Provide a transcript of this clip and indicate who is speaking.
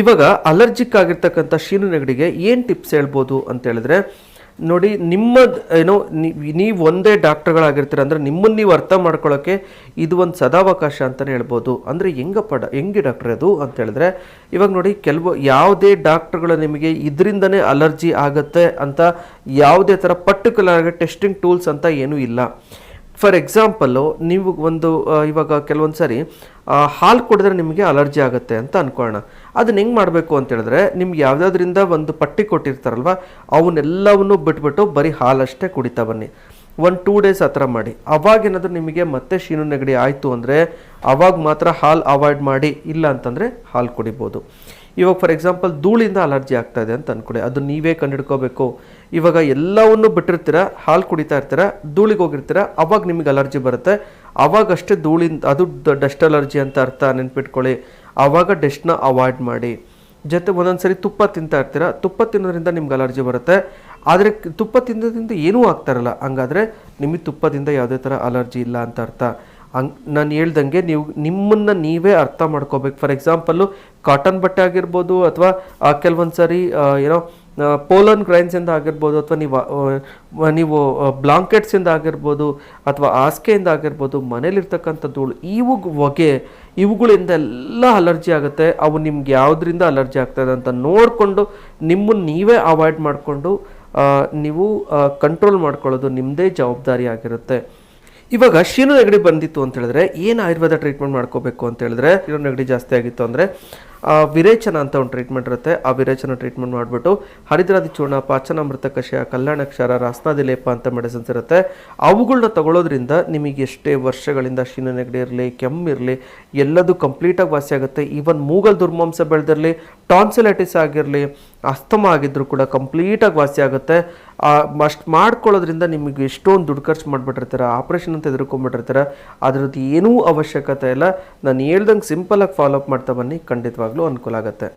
Speaker 1: ಇವಾಗ ಅಲರ್ಜಿಕ್ ಆಗಿರ್ತಕ್ಕಂಥ ಶೀನು ನೆಗಡಿಗೆ ಏನು ಟಿಪ್ಸ್ ಹೇಳ್ಬೋದು ಅಂತ ಹೇಳಿದ್ರೆ, ನೋಡಿ ನಿಮ್ಮ ಏನೋ ನೀವು ಒಂದೇ ಡಾಕ್ಟರ್ಗಳಾಗಿರ್ತೀರ ಅಂದರೆ ನಿಮ್ಮನ್ನು ನೀವು ಅರ್ಥ ಮಾಡ್ಕೊಳ್ಳೋಕ್ಕೆ ಇದು ಒಂದು ಸದಾವಕಾಶ ಅಂತಲೇ ಹೇಳ್ಬೋದು. ಅಂದರೆ ಹೆಂಗಪ್ಪ ಪಡ, ಹೆಂಗೆ ಡಾಕ್ಟ್ರ್ ಅದು ಅಂತ ಹೇಳಿದ್ರೆ, ಇವಾಗ ನೋಡಿ ಕೆಲವು, ಯಾವುದೇ ಡಾಕ್ಟ್ರುಗಳು ನಿಮಗೆ ಇದರಿಂದನೇ ಅಲರ್ಜಿ ಆಗುತ್ತೆ ಅಂತ, ಯಾವುದೇ ಥರ ಪರ್ಟಿಕ್ಯುಲರ್ ಆಗಿ ಟೆಸ್ಟಿಂಗ್ ಟೂಲ್ಸ್ ಅಂತ ಏನೂ ಇಲ್ಲ. ಫಾರ್ ಎಕ್ಸಾಂಪಲ್ಲು ನೀವು ಒಂದು ಇವಾಗ ಕೆಲವೊಂದು ಸಾರಿ ಹಾಲು ಕುಡಿದ್ರೆ ನಿಮಗೆ ಅಲರ್ಜಿ ಆಗುತ್ತೆ ಅಂತ ಅನ್ಕೊಳ್ಳೋಣ. ಅದನ್ನ ಹೆಂಗೆ ಮಾಡಬೇಕು ಅಂತ ಹೇಳಿದ್ರೆ, ನಿಮ್ಗೆ ಯಾವುದಾದ್ರಿಂದ ಒಂದು ಪಟ್ಟಿ ಕೊಟ್ಟಿರ್ತಾರಲ್ವ, ಅವನ್ನೆಲ್ಲವನ್ನು ಬಿಟ್ಬಿಟ್ಟು ಬರೀ ಹಾಲಷ್ಟೇ ಕುಡಿತಾ ಬನ್ನಿ. ಒಂದು ಟೂ ಡೇಸ್ ಆ ಥರ ಮಾಡಿ. ಅವಾಗೇನಾದರೂ ನಿಮಗೆ ಮತ್ತೆ ಶೀನು ನೆಗಡಿ ಆಯಿತು ಅಂದರೆ, ಅವಾಗ ಮಾತ್ರ ಹಾಲು ಅವಾಯ್ಡ್ ಮಾಡಿ, ಇಲ್ಲ ಅಂತಂದರೆ ಹಾಲು ಕುಡಿಬೋದು. ಇವಾಗ ಫಾರ್ ಎಕ್ಸಾಂಪಲ್ ಧೂಳಿಂದ ಅಲರ್ಜಿ ಆಗ್ತಾ ಇದೆ ಅಂತ ಅನ್ಕೊಳ್ಳಿ ಅದು ನೀವೇ ಕಂಡುಹಿಡ್ಕೋಬೇಕು ಇವಾಗ ಎಲ್ಲವನ್ನು ಬಿಟ್ಟಿರ್ತೀರ, ಹಾಲು ಕುಡಿತಾ ಇರ್ತೀರ, ಧೂಳಿಗೆ ಹೋಗಿರ್ತೀರ, ಅವಾಗ ನಿಮಗೆ ಅಲರ್ಜಿ ಬರುತ್ತೆ. ಅವಾಗಷ್ಟೇ ಧೂಳಿಂದ, ಅದು ಡಸ್ಟ್ ಅಲರ್ಜಿ ಅಂತ ಅರ್ಥ ನೆನ್ಪಿಟ್ಕೊಳ್ಳಿ. ಆವಾಗ ಡಸ್ಟ್ನ ಅವಾಯ್ಡ್ ಮಾಡಿ. ಜೊತೆ ಒಂದೊಂದು ಸರಿ ತುಪ್ಪ ತಿಂತಾ ಇರ್ತೀರ, ತುಪ್ಪ ತಿನ್ನೋದ್ರಿಂದ ನಿಮ್ಗೆ ಅಲರ್ಜಿ ಬರುತ್ತೆ. ಆದರೆ ತುಪ್ಪ ತಿನ್ನೋದ್ರಿಂದ ಏನೂ ಆಗ್ತಾರಲ್ಲ ಹಂಗಾದ್ರೆ ನಿಮಗೆ ತುಪ್ಪದಿಂದ ಯಾವುದೇ ಥರ ಅಲರ್ಜಿ ಇಲ್ಲ ಅಂತ ಅರ್ಥ. ಹಂಗ್ ನಾನು ಹೇಳ್ದಂಗೆ ನೀವು ನಿಮ್ಮನ್ನು ನೀವೇ ಅರ್ಥ ಮಾಡ್ಕೋಬೇಕು. ಫಾರ್ ಎಕ್ಸಾಂಪಲ್ಲು ಕಾಟನ್ ಬಟ್ಟೆ ಆಗಿರ್ಬೋದು ಅಥವಾ ಕೆಲವೊಂದು ಸಾರಿ ಏನೋ ಪೋಲನ್ ಗ್ರೈನ್ಸಿಂದ ಆಗಿರ್ಬೋದು ಅಥವಾ ನೀವು ನೀವು ಬ್ಲಾಂಕೆಟ್ಸಿಂದ ಆಗಿರ್ಬೋದು ಅಥವಾ ಹಾಸಿಗೆಯಿಂದ ಆಗಿರ್ಬೋದು ಮನೇಲಿರ್ತಕ್ಕಂಥ ಧೂಳು ಇವು ಹೊಗೆ, ಇವುಗಳಿಂದ ಎಲ್ಲ ಅಲರ್ಜಿ ಆಗುತ್ತೆ. ಅವು ನಿಮ್ಗೆ ಯಾವುದರಿಂದ ಅಲರ್ಜಿ ಆಗ್ತದೆ ಅಂತ ನೋಡಿಕೊಂಡು ನಿಮ್ಮನ್ನು ನೀವೇ ಅವಾಯ್ಡ್ ಮಾಡಿಕೊಂಡು ನೀವು ಕಂಟ್ರೋಲ್ ಮಾಡ್ಕೊಳ್ಳೋದು ನಿಮ್ಮದೇ ಜವಾಬ್ದಾರಿ ಆಗಿರುತ್ತೆ. ಇವಾಗ ಶೀನು ನೆಗಡಿ ಬಂದಿತ್ತು ಅಂತ ಹೇಳಿದ್ರೆ, ಏನು ಆಯುರ್ವೇದ ಟ್ರೀಟ್ಮೆಂಟ್ ಮಾಡ್ಕೋಬೇಕು ಅಂತ ಹೇಳಿದ್ರೆ ಶೀನು ನೆಗಡಿ ಜಾಸ್ತಿ ಆಗಿತ್ತು ಅಂದರೆ ವಿರೇಚನ ಅಂತ ಒಂದು ಟ್ರೀಟ್ಮೆಂಟ್ ಇರುತ್ತೆ. ಆ ವಿರೇಚನ ಟ್ರೀಟ್ಮೆಂಟ್ ಮಾಡಿಬಿಟ್ಟು ಹರಿದ್ರಾದಿ ಚೂರ್ಣ ಪಾಚನಾಮೃತ ಕಷಾಯ ಕಲ್ಯಾಣಕ್ಷಾರ ರಾಸ್ನಾದಿ ಲೇಪ ಅಂತ ಮೆಡಿಸಿನ್ಸ್ ಇರುತ್ತೆ. ಅವುಗಳನ್ನ ತಗೊಳ್ಳೋದ್ರಿಂದ ನಿಮಗೆ ಎಷ್ಟೇ ವರ್ಷಗಳಿಂದ ಶೀನ ನೆಗಡಿ ಇರಲಿ ಕೆಮ್ಮಿರಲಿ ಎಲ್ಲದೂ ಕಂಪ್ಲೀಟಾಗಿ ವಾಸಿ ಆಗುತ್ತೆ. ಈವನ್ ಮೂಗಲ್ ದುರ್ಮಾಂಸ ಬೆಳೆದಿರಲಿ ಟಾನ್ಸಿಲೈಟಿಸ್ ಆಗಿರಲಿ, ಅಸ್ತಮ ಆಗಿದ್ದರೂ ಕೂಡ ಕಂಪ್ಲೀಟಾಗಿ ವಾಸಿ ಆಗುತ್ತೆ. ಅಷ್ಟು ಮಾಡ್ಕೊಳ್ಳೋದ್ರಿಂದ ನಿಮಗೆ ಎಷ್ಟೊಂದು ದುಡ್ಡು ಖರ್ಚು ಮಾಡಿಬಿಟ್ಟಿರ್ತೀರ ಆಪ್ರೇಷನ್ ಅಂತ ಎದುರ್ಕೊಂಡ್ಬಿಟ್ಟಿರ್ತೀರ ಅದರದ್ದು ಏನೂ ಅವಶ್ಯಕತೆ ಇಲ್ಲ. ನಾನು ಹೇಳ್ದಂಗೆ ಸಿಂಪಲಾಗಿ ಫಾಲೋಅಪ್ ಮಾಡ್ತಾ ಬನ್ನಿ. ಖಂಡಿತವಾಗ್ಲೂ ಅನುಕೂಲ ಆಗುತ್ತೆ.